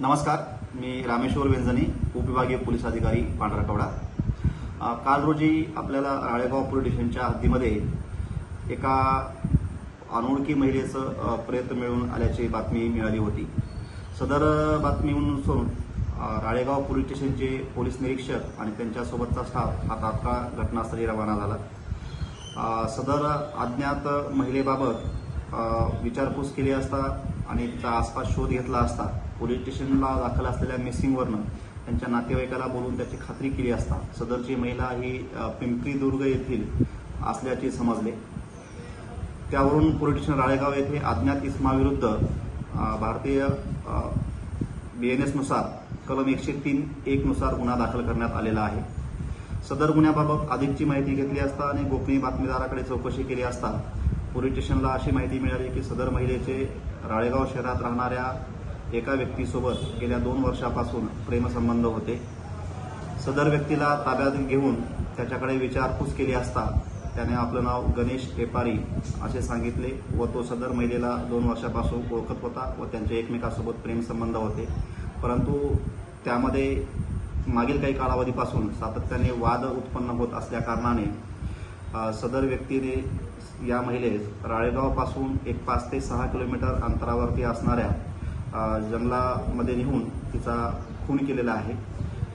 नमस्कार मी रामेश्वर वेंजनी उपविभागीय पोलीस अधिकारी पांढरकवडा. काल रोजी आपल्याला राळेगाव पोलीस स्टेशनच्या हद्दीमध्ये एका अनोळखी महिलेचं प्रयत्न मिळून आल्याची बातमी मिळाली होती. सदर बातमीनुसार सोडून राळेगाव पोलीस स्टेशनचे पोलीस निरीक्षक आणि त्यांच्यासोबतचा स्टाफ हा तात्काळ घटनास्थळी रवाना झाला. सदर अज्ञात महिलेबाबत विचारपूस केली असता आणि त्या आसपास शोध घेतला असता पोलीस स्टेशनला दाखल असलेल्या मिसिंगवरनं त्यांच्या नातेवाईकाला बोलून त्याची खात्री केली असता सदरची महिला ही पिंपरी दुर्ग येथील असल्याचे समजले. त्यावरून पोलीस स्टेशन राळेगाव येथे अज्ञात इस्माविरुद्ध भारतीय बी एन एसनुसार कलम एकशे तीन एकनुसार गुन्हा दाखल करण्यात आलेला आहे. सदर गुन्ह्याबाबत अधिकची माहिती घेतली असता आणि गोपनीय बातमीदाराकडे चौकशी केली असता पोलीस स्टेशनला अशी माहिती मिळाली की सदर महिलेचे राळेगाव शहरात राहणाऱ्या एका व्यक्तीसोबत गेल्या दोन वर्षापासून प्रेमसंबंध होते. सदर व्यक्तीला ताब्यात घेऊन त्याच्याकडे विचारपूस केली असता त्याने आपलं नाव गणेश टेपारी असे सांगितले व तो सदर महिलेला दोन वर्षापासून ओळखत होता व त्यांचे एकमेकासोबत प्रेमसंबंध होते. परंतु त्यामध्ये मागील काही कालावधीपासून सातत्याने वाद उत्पन्न होत असल्याकारणाने सदर व्यक्तीने या महिलेस राळेगावपासून एक पाच ते सहा किलोमीटर अंतरावरती असणाऱ्या जंगलामध्ये नेऊन तिचा खून केलेला आहे.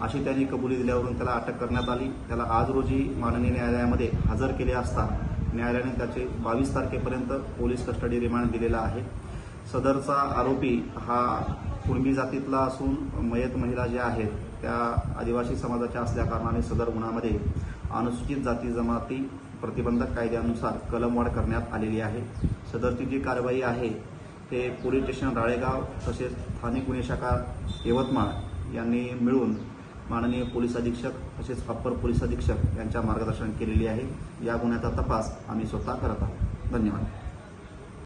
अशी त्यांनी कबुली दिल्यावरून त्याला अटक करण्यात आली. त्याला आज रोजी माननीय न्यायालयामध्ये हजर केले असता न्यायालयाने त्याचे बावीस तारखेपर्यंत पोलीस कस्टडी रिमांड दिलेला आहे. सदरचा आरोपी हा कुणबी जातीतला असून मयत महिला ज्या आहेत त्या आदिवासी समाजाच्या असल्या कारणाने सदर गुन्ह्यामध्ये अनुसूचित जाती जमाती प्रतिबंधक कायद्यानुसार कलमवाढ करण्यात आलेली आहे. सदरची जी कारवाई आहे ते पोलीस स्टेशन राळेगाव तसेच स्थानिक गुन्हे शाखा यवतमाळ यांनी मिळून माननीय पोलीस अधीक्षक तसेच अप्पर पोलीस अधीक्षक यांच्या मार्गदर्शन केलेली आहे. या गुन्ह्याचा तपास आम्ही स्वतः करत आहोत. धन्यवाद.